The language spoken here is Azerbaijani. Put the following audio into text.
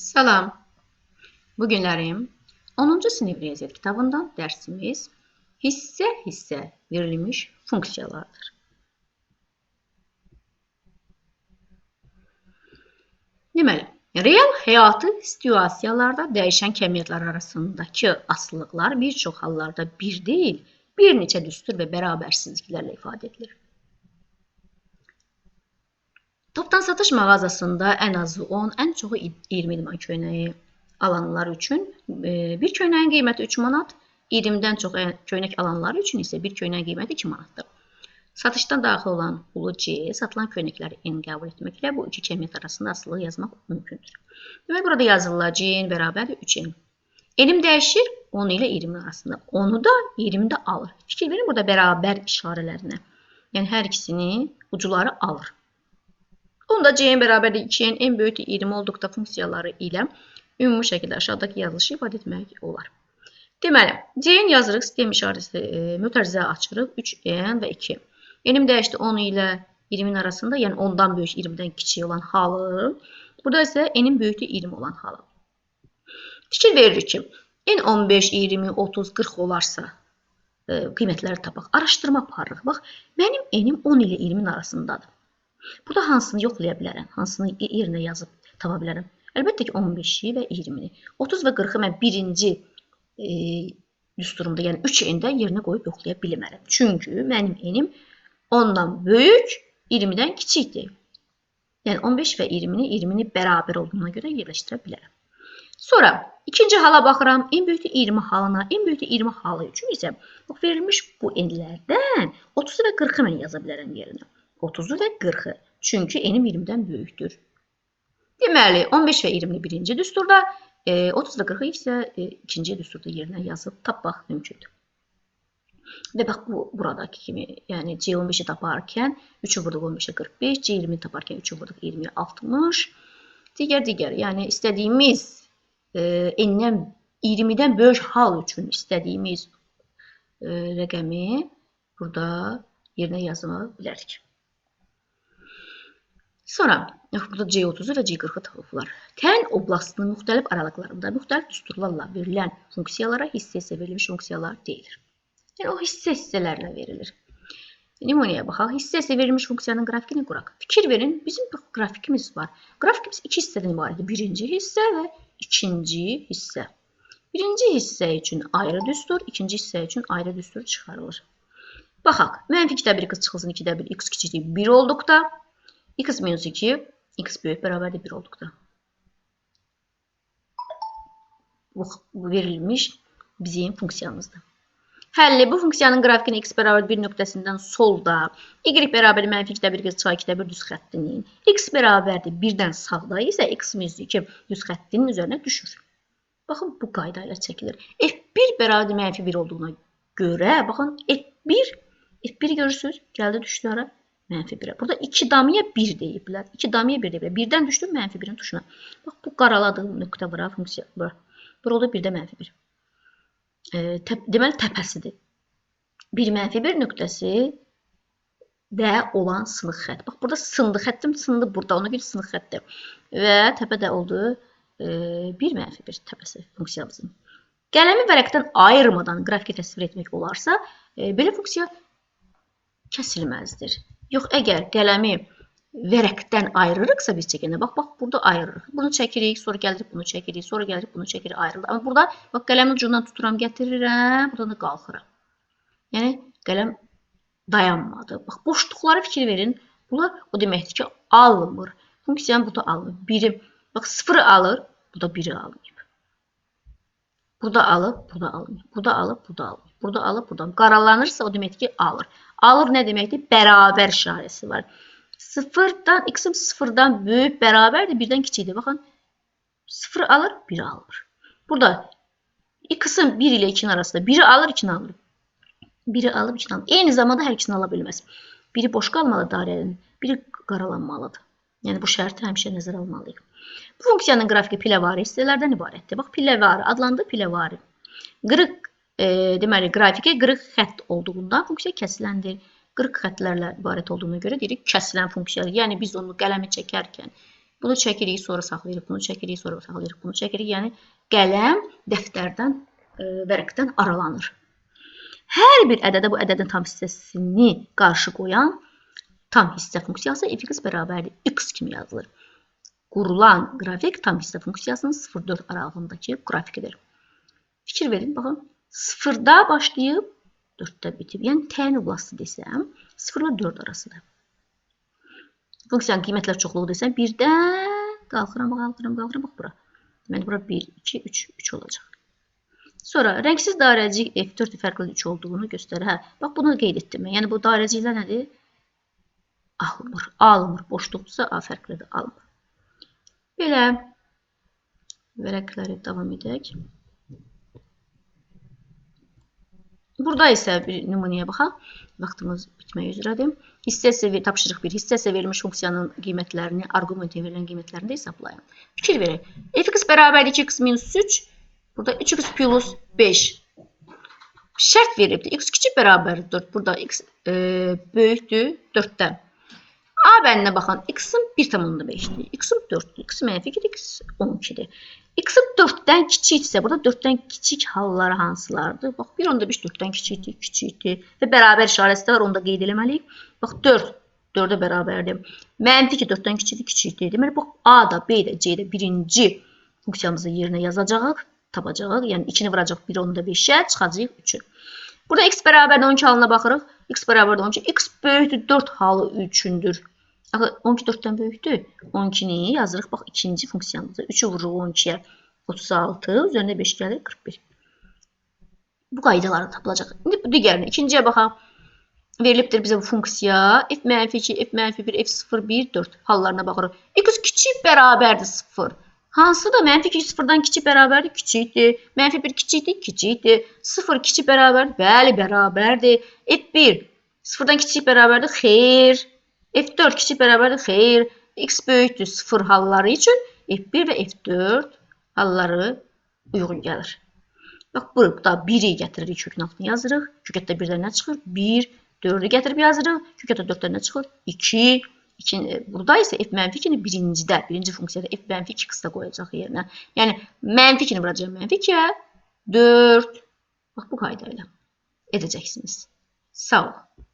Salam. Bugünlərim 10-cu sinif riyaziyyat kitabından dərsimiz hissə-hissə verilmiş funksiyalardır. Deməli, real həyatı situasiyalarda dəyişən kəmiyyətlər arasındakı asılılıqlar bir çox hallarda bir deyil, bir neçə düstur və bərabərsizliklərlə ifadə edilir. Topdan satış mağazasında ən azı 10, ən çoxu 20 idman köynəyi alanlar üçün e, bir köynəyin qiyməti 3 manat, 20-dən çox köynək alanlar üçün isə bir köynəyin qiyməti 2 manatdır. Satışdan daxil olan ulu C satılan köynəkləri N qəbul etməklə bu iki kəmiyyət arasında asılılıq yazmaq mümkündür. Demək burada yazılır C N bərabərdir 3N. Elim dəyişir 10 ilə 20 arasında. Onu da 20-də alır. Fikir verin burada bərabər işarələrinə. Yəni hər ikisini ucuları alır. Bunda C-nin bərabərdir 2-nin en böyükdür 20 olduqda funksiyaları ilə ümumi şəkildə aşağıdakı yazılışı ifadə etmək olar. Deməli, C-nin yazırıq, sistem işarəsi e, mütərizə açırıq 3n və 2. Enim dəyişdi 10 ilə 20-nin arasında, yəni 10-dan böyük 20-dən kiçik olan halı. Burada isə n-in böyükdür 20 olan halı. Fikir veririk ki, n 15, 20, 30, 40 olarsa e, qiymətləri tapaq. Araşdırma aparırıq. Bax, mənim n-im 10 ilə 20-nin arasındadır. Burada hansını yoxlaya bilərəm? Hansını yerinə yazıb tapa bilərəm? Əlbəttə ki, 15-i və 20-ni. 30 və 40-ı mən birinci e, düsturumda, yəni 3 endə yerinə qoyub yoxlaya bilmərəm. Çünki mənim enim 10-dan böyük, 20-dən kiçikdir. Yəni 15 və 20-ni 20-ni bərabər olduğuna görə yerləşdirə bilərəm. Sonra ikinci hala baxıram. En böyükdür 20 halına, en böyükdür 20 halı üçün isə verilmiş bu enlərdən 30 və 40-ı mən yaza bilərəm yerinə. 30-u və 40-ı. Çünki enim 20-dən böyükdür. Deməli, 15 və 20-ni birinci düsturda, 30 və 40-ı isə ikinci düsturda yerinə yazıb tapmaq mümkündür. Və bax bu buradakı kimi, yəni C15-i taparkən 3-ü vurduq 15-ə 45, C20-ni taparkən 3-ü vurduq 20-yə 60. Digər digər, yəni istədiyimiz e, n-dən 20-dən böyük hal üçün istədiyimiz e, rəqəmi burada yerinə yazma bilərik. Sonra burada C30-u və C40-ı tapıblar. Tən oblastının müxtəlif aralıqlarında müxtəlif düsturlarla verilən funksiyalara hissə-hissə verilmiş funksiyalar deyilir. Yəni o hissə hissələrlə verilir. Nümunəyə baxaq. Hissə-hissə verilmiş funksiyanın qrafikini quraq. Fikir verin, bizim qrafikimiz var. Qrafikimiz iki hissədən ibarətdir. Birinci hissə və ikinci hissə. Birinci hissə üçün ayrı düstur, ikinci hissə üçün ayrı düstur çıxarılır. Baxaq. Mənfi 2-də 1 çıxılsın 2-də 1 x kiçikdir 1 olduqda x minus 2 x böyük bərabərdir 1 olduqda. Bu, bu verilmiş bizim funksiyamızdır. Həlli bu funksiyanın qrafikini x bərabər 1 nöqtəsindən solda, y bərabər mənfi 2-də 1 çıxay 2-də 1 düz xəttinin, x bərabərdir 1-dən sağda isə x minus 2 düz xəttinin üzərinə düşür. Baxın, bu qayda ilə çəkilir. F1 bərabər mənfi 1 olduğuna görə, baxın, F1, F1 görürsünüz, gəldi düşdü ara mənfi 1-ə. Burada 2 damya 1 deyiblər. 2 damya 1 deyiblər. 1-dən düşdüm mənfi 1-in tuşuna. Bax, bu qaraladığım nöqtə bura, funksiya bura. Bura oldu 1-də mənfi 1. E, təp deməli, təpəsidir. 1 mənfi 1 nöqtəsi də olan sınıq xətt. Bax, burada sındı. Xəttim sındı burada. Ona görə sınıq xəttdir. Və təpədə oldu e, 1 mənfi 1 təpəsi funksiyamızın. Qələmi vərəqdən ayırmadan qrafiki təsvir etmək olarsa, e, belə funksiya kəsilməzdir. Yox, əgər qələmi vərəqdən ayırırıqsa biz çəkəndə, bax, bax, burada ayırırıq. Bunu çəkirik, sonra gəlirik, bunu çəkirik, sonra gəlirik, bunu çəkirik, ayrılır. Amma burada, bax, qələmin ucundan tuturam, gətirirəm, buradan da qalxıram. Yəni, qələm dayanmadı. Bax, boşluqlara fikir verin. Bunlar o deməkdir ki, alınmır. Funksiyanın burada alınır. Biri, bax, sıfırı alır, burada biri alınır. Burada alıb, burada alınır. Burada alıb, burada alınır. Burada alıb, buradan. Qaralanırsa o deməkdir ki, alır. Alır nə deməkdir? Bərabər işarəsi var. Sıfırdan, x-im sıfırdan böyük bərabərdir, birdən kiçikdir. Baxın, sıfır alır, biri alır. Burada x-im 1 ilə 2-nin arasında biri alır, 2-ni alır. Biri alıb, 2-ni alır. Eyni zamanda hər ikisini ala bilməz. Biri boş qalmalı dairənin, biri qaralanmalıdır. Yəni bu şərti həmişə nəzərə almalıyıq. Bu funksiyanın qrafiki piləvari hissələrdən ibarətdir. Bax, piləvari adlandı piləvari. Qırıq e, deməli qrafiki qırıq xətt olduğundan funksiya kəsiləndir. Qırıq xəttlərlə ibarət olduğuna görə deyirik kəsilən funksiyadır. Yəni biz onu qələmi çəkərkən Bunu çəkirik, sonra saxlayırıq, bunu çəkirik, sonra saxlayırıq, bunu çəkirik. Yəni qələm dəftərdən, ə, vərəqdən aralanır. Hər bir ədədə bu ədədin tam hissəsini qarşı qoyan tam hissə funksiyası f(x) bərabərdir x kimi yazılır. Qurulan qrafik tam hissə funksiyasının 0-4 aralığındakı qrafikidir. Fikir verin, baxın. 0-da başlayıb 4-də bitib. Yəni təyin oblasti desəm, 0 ilə 4 arasıdır. Funksiyanın qiymətlər çoxluğu desəm, 1-dən qalxıram, qalxıram, qalxıram, bax bura. Deməli, bura 1, 2, 3, 3 olacaq. Sonra rəngsiz dairəcik F4 fərqli 3 olduğunu göstərir. Hə, bax bunu qeyd etdim. Yəni bu dairəciklər nədir? Alınmır. Alınmır. Boşluqdursa A fərqlidir, alınmır. Belə vərəqləri davam edək. Burada isə bir nümunəyə baxaq. Vaxtımız bitmək üzrədir. Hissə sevi tapşırıq 1. Hissə isə verilmiş funksiyanın qiymətlərini, arqumentə verilən qiymətlərini də hesablayın. Fikir verin. f(x) bərabərdir 2x minus 3. Burada 3x plus 5. Şərt verilibdir. x kiçik bərabərdir 4. Burada x e, böyükdür 4-dən. A bəndinə baxın. X-in 1,5-dir. X-in 4-dür. X mənfi 2-dir. X 12-dir. X-in 4-dən kiçikdirsə, burada 4-dən kiçik halları hansılardır? Bax, 1.5 4-dən kiçikdir, kiçikdir və bərabər işarəsi də var, onu da qeyd etməliyik. Bax, 4 4-ə bərabərdir. Mənfi 2 4-dən kiçikdir, kiçikdir. Deməli, bax, A da, B də, C də birinci funksiyamızı yerinə yazacağıq, tapacağıq. Yəni 2-ni vuracaq 1, onu da 5-ə, çıxacağıq 3-ü. Burada x bərabərdir 12 halına baxırıq. x bərabərdir 12. x böyükdür 4 halı 3-ündür. Axı 12 4-dən böyükdür. 12-ni yazırıq bax ikinci funksiyamıza. 3-ü vururuq 12-yə. 36 üzərində 5 gəlir 41. Bu qaydalarla tapılacaq. İndi bu digərinə ikinciyə baxaq. Verilibdir bizə bu funksiya f mənfi 2, f mənfi 1, f0, 1, 4 hallarına baxırıq. x kiçik bərabərdir 0. Hansı da mənfi 2 0-dan kiçik bərabərdir? Kiçikdir. Mənfi 1 kiçikdir? Kiçikdir. 0 kiçik bərabərdir? Bəli, bərabərdir. F1 0-dan kiçik bərabərdir? Xeyr. F4 kiçik bərabərdir? Xeyr. X böyükdür 0 halları üçün F1 və F4 halları uyğun gəlir. Bax, burada 1-i gətiririk, kökün altına yazırıq. Kökətdə 1-dən nə çıxır? 1. 4-ü gətirib yazırıq. Kökətdə 4-dən nə çıxır? 2. İkinci, burada isə f mənfi 2-ni birincidə, birinci funksiyada f mənfi 2 qısa qoyacaq yerinə. Yəni, mənfi 2-ni vuracaq mənfi 2-yə, 4. Bax, bu qayda ilə edəcəksiniz. Sağ olun.